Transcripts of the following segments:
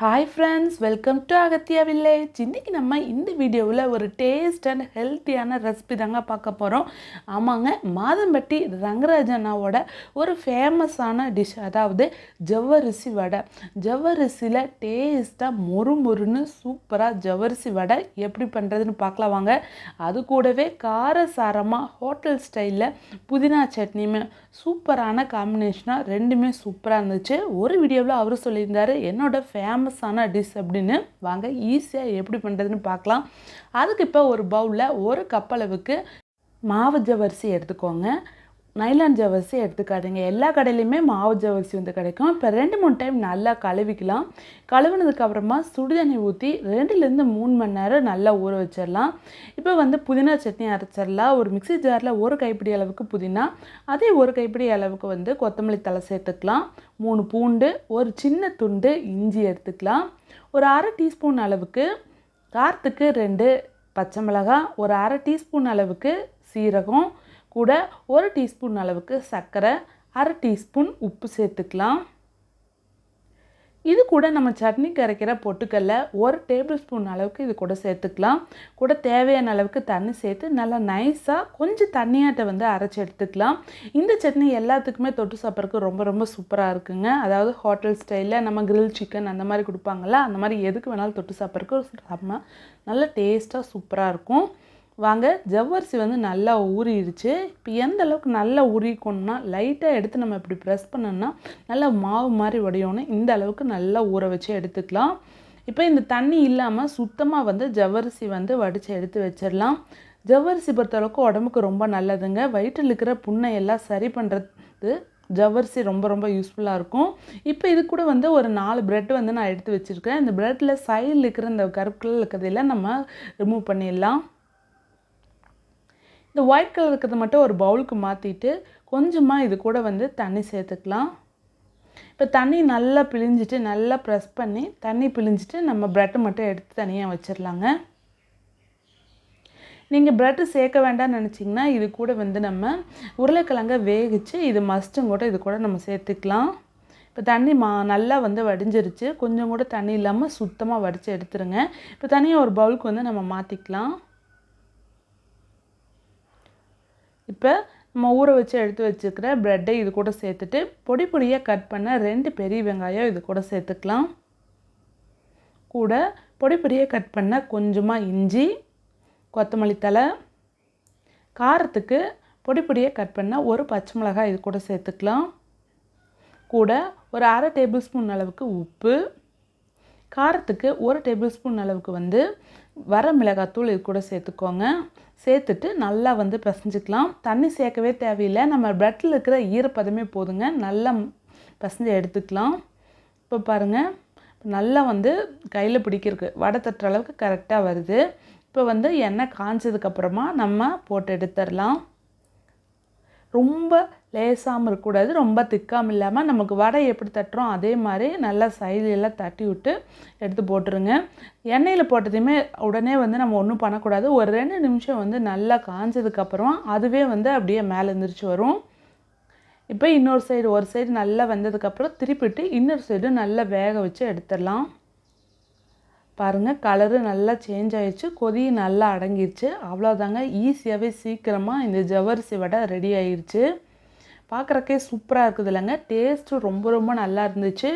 Hi friends welcome to Agathiya village இன்றைக்கி நம்ம இந்த வீடியோவில் ஒரு டேஸ்ட் அண்ட் ஹெல்த்தியான ரெசிபி தாங்க பார்க்க போகிறோம் ஆமாங்க மாதம்பட்டி ரங்கராஜனாவோட ஒரு ஃபேமஸான டிஷ் அதாவது ஜவ்வரிசி வடை. ஜவ்வரிசியில் டேஸ்ட்டாக மொறு மொறுன்னு சூப்பராக ஜவ்வரிசி வடை. எப்படி பண்ணுறதுன்னு பார்க்கலாம் வாங்க. அது கூடவே கார சாரமாக ஹோட்டல் ஸ்டைலில் புதினா சட்னியுமே சூப்பரான காம்பினேஷனாக ரெண்டுமே சூப்பராக இருந்துச்சு. ஒரு வீடியோவில் அவர் என்னோடய ஃபேமஸ் ஃபேமஸான டிஷ் அப்படின்னு வாங்க ஈஸியாக எப்படி பண்ணுறதுன்னு பார்க்கலாம். அதுக்கு இப்போ ஒரு பவுலில் ஒரு கப் அளவுக்கு மாவு ஜவரிசி எடுத்துக்கோங்க. நைலான் ஜவரிசி எடுத்துக்காதீங்க. எல்லா கடையிலையுமே மாவு ஜவரிசி வந்து கிடைக்கும். இப்போ ரெண்டு மூணு டைம் நல்லா கழுவிக்கலாம். கழுவினதுக்கப்புறமா சுடுதண்ணி ஊற்றி ரெண்டுலேருந்து மூணு மணி நேரம் நல்லா ஊற வச்சிடலாம். இப்போ வந்து புதினா சட்னி அரைச்சிடலாம். ஒரு மிக்ஸி ஜாரில் ஒரு கைப்பிடி அளவுக்கு புதினா அதே ஒரு கைப்பிடி அளவுக்கு வந்து கொத்தமல்லி தலை சேர்த்துக்கலாம். மூணு பூண்டு ஒரு சின்ன துண்டு இஞ்சி எடுத்துக்கலாம். ஒரு அரை டீஸ்பூன் அளவுக்கு காரத்துக்கு ரெண்டு பச்சை மிளகாய் ஒரு அரை டீஸ்பூன் அளவுக்கு சீரகம் கூட ஒரு டீஸ்பூன் அளவுக்கு சர்க்கரை அரை டீஸ்பூன் உப்பு சேர்த்துக்கலாம். இது கூட நம்ம சட்னி கரைக்கிற பொட்டுக்கல்ல ஒரு டேபிள் ஸ்பூன் அளவுக்கு இது கூட சேர்த்துக்கலாம். கூட தேவையான அளவுக்கு தண்ணி சேர்த்து நல்லா நைஸாக கொஞ்சம் தண்ணியாட்ட வந்து அரைச்சி எடுத்துக்கலாம். இந்த சட்னி எல்லாத்துக்குமே தொட்டு சாப்பிட்றதுக்கு ரொம்ப ரொம்ப சூப்பராக இருக்குங்க. அதாவது ஹோட்டல் ஸ்டைலில் நம்ம கிரில் சிக்கன் அந்த மாதிரி கொடுப்பாங்கள்ல அந்த மாதிரி எதுக்கு வேணாலும் தொட்டு சாப்பிட்றதுக்கு செம்ம நல்ல டேஸ்ட்டாக சூப்பராக இருக்கும். வாங்க ஜவ்வரிசி வந்து நல்லா ஊறிடுச்சு இப்போ எந்த அளவுக்கு நல்லா ஊறிக்கணும்னா லைட்டாக எடுத்து நம்ம இப்படி ப்ரெஸ் பண்ணோம்னா நல்லா மாவு மாதிரி உடையணும் இந்த அளவுக்கு நல்லா ஊற வச்சு எடுத்துக்கலாம். இப்போ இந்த தண்ணி இல்லாமல் சுத்தமாக வந்து ஜவ்வரிசி வந்து வடித்து எடுத்து வச்சிடலாம். ஜவ்வரிசி பொறுத்தளவுக்கு உடம்புக்கு ரொம்ப நல்லதுங்க. வயிற்றில் இருக்கிற புண்ணை எல்லாம் சரி பண்ணுறது ஜவ்வரிசி ரொம்ப ரொம்ப யூஸ்ஃபுல்லாக இருக்கும். இப்போ இது கூட வந்து ஒரு நாலு ப்ரெட் வந்து நான் எடுத்து வச்சுருக்கேன். இந்த ப்ரெட்டில் சைடில் இருக்கிற இந்த கருப்பு கலர் இருக்கிறதெல்லாம் நம்ம ரிமூவ் பண்ணிடலாம். இந்த ஒயிட் கலர் இருக்கிறது மட்டும் ஒரு பவுலுக்கு மாற்றிட்டு கொஞ்சமாக இது கூட வந்து தண்ணி சேர்த்துக்கலாம். இப்போ தண்ணி நல்லா பிழிஞ்சிட்டு நல்லா ப்ரெஸ் பண்ணி தண்ணி பிழிஞ்சிட்டு நம்ம ப்ரெட்டை மட்டும் எடுத்து தனியாக வச்சிடலாங்க நீங்கள் ப்ரெட்டு சேர்க்க வேண்டாம்னு நினச்சிங்கன்னா இது கூட வந்து நம்ம உருளைக்கிழங்க வேகிச்சு இது மஸ்டும் கூட இது கூட நம்ம சேர்த்துக்கலாம். இப்போ தண்ணி மா நல்லா வந்து வடிஞ்சிருச்சு. கொஞ்சம் கூட தண்ணி இல்லாமல் சுத்தமாக வடித்து எடுத்துருங்க. இப்போ தனியாக ஒரு பவுலுக்கு வந்து நம்ம மாற்றிக்கலாம் இப்போ நம்ம ஊற வச்சு எடுத்து வச்சுருக்கிற ப்ரெட்டை இது கூட சேர்த்துட்டு பொடி பொடியாக கட் பண்ண ரெண்டு பெரிய வெங்காயம் இது கூட சேர்த்துக்கலாம். கூட பொடி பொடியாக கட் பண்ண கொஞ்சமாக இஞ்சி கொத்தமல்லி தலை காரத்துக்கு பொடி பொடியாக கட் பண்ண ஒரு பச்சை மிளகாய் இது கூட சேர்த்துக்கலாம். கூட ஒரு அரை டேபிள் ஸ்பூன் அளவுக்கு உப்பு காரத்துக்கு ஒரு டேபிள் ஸ்பூன் அளவுக்கு வந்து வர மிளகாத்தூள் இது கூட சேர்த்துக்கோங்க. சேர்த்துட்டு நல்லா வந்து பிசைஞ்சிக்கலாம். தண்ணி சேர்க்கவே தேவையில்லை. நம்ம ப்ரெட்டில் இருக்கிற ஈரப்பதமே போதுங்க. நல்லா பிசைஞ்சு எடுத்துக்கலாம். இப்போ பாருங்கள் நல்லா வந்து கையில் பிடிக்கிறதுக்கு வடை தட்டுற அளவுக்கு கரெக்டாக வருது. இப்போ வந்து எண்ணெய் காஞ்சதுக்கப்புறமா நம்ம போட்டு எடுத்துடலாம். ரொம்ப லேசாமல் இருக்கக்கூடாது ரொம்ப திக்காமல் இல்லாமல் நமக்கு வடை எப்படி தட்டுறோம் அதே மாதிரி நல்லா சைட்லெல்லாம் தட்டி விட்டு எடுத்து போட்டுருங்க. எண்ணெயில் போட்டதையுமே உடனே வந்து நம்ம ஒன்றும் பண்ணக்கூடாது. ஒரு ரெண்டு நிமிஷம் வந்து நல்லா காஞ்சதுக்கப்புறம் அதுவே வந்து அப்படியே மேலே எந்திரிச்சு வரும். இப்போ இன்னொரு சைடு ஒரு சைடு நல்லா வெந்ததுக்கப்புறம் திருப்பிட்டு இன்னொரு சைடு நல்லா வேக வச்சு எடுத்துடலாம். பாருங்கள் கலரு நல்லா சேஞ்ச் ஆயிடுச்சு கொதி நல்லா அடங்கிடுச்சு. அவ்வளோதாங்க ஈஸியாகவே சீக்கிரமாக இந்த ஜவ்வரிசி வடை ரெடி ஆயிடுச்சு. பார்க்குறக்கே சூப்பராக இருக்குது இல்லைங்க டேஸ்ட்டு ரொம்ப ரொம்ப நல்லா இருந்துச்சு.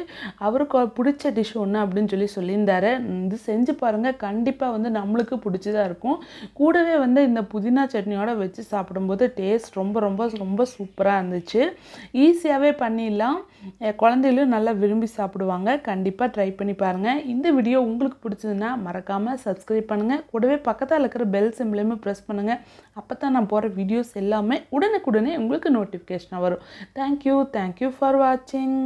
அவருக்கு பிடிச்ச டிஷ் ஒன்று அப்படின்னு சொல்லி சொல்லியிருந்தாரு. இது செஞ்சு பாருங்கள் கண்டிப்பாக வந்து நம்மளுக்கு பிடிச்சதாக இருக்கும். கூடவே வந்து இந்த புதினா சட்னியோடு வச்சு சாப்பிடும்போது டேஸ்ட் ரொம்ப ரொம்ப ரொம்ப சூப்பராக இருந்துச்சு. ஈஸியாகவே பண்ணிடலாம். குழந்தைகளும் நல்லா விரும்பி சாப்பிடுவாங்க. கண்டிப்பாக ட்ரை பண்ணி பாருங்கள் இந்த வீடியோ உங்களுக்கு பிடிச்சதுன்னா மறக்காமல் சப்ஸ்கிரைப் பண்ணுங்கள் கூடவே பக்கத்தில் இருக்கிற பெல் சிம்லையுமே ப்ரெஸ் பண்ணுங்கள் அப்போ தான் நான் போகிற வீடியோஸ் எல்லாமே உடனுக்குடனே உங்களுக்கு நோட்டிஃபிகேஷன் ಅವರು thank you thank you for watching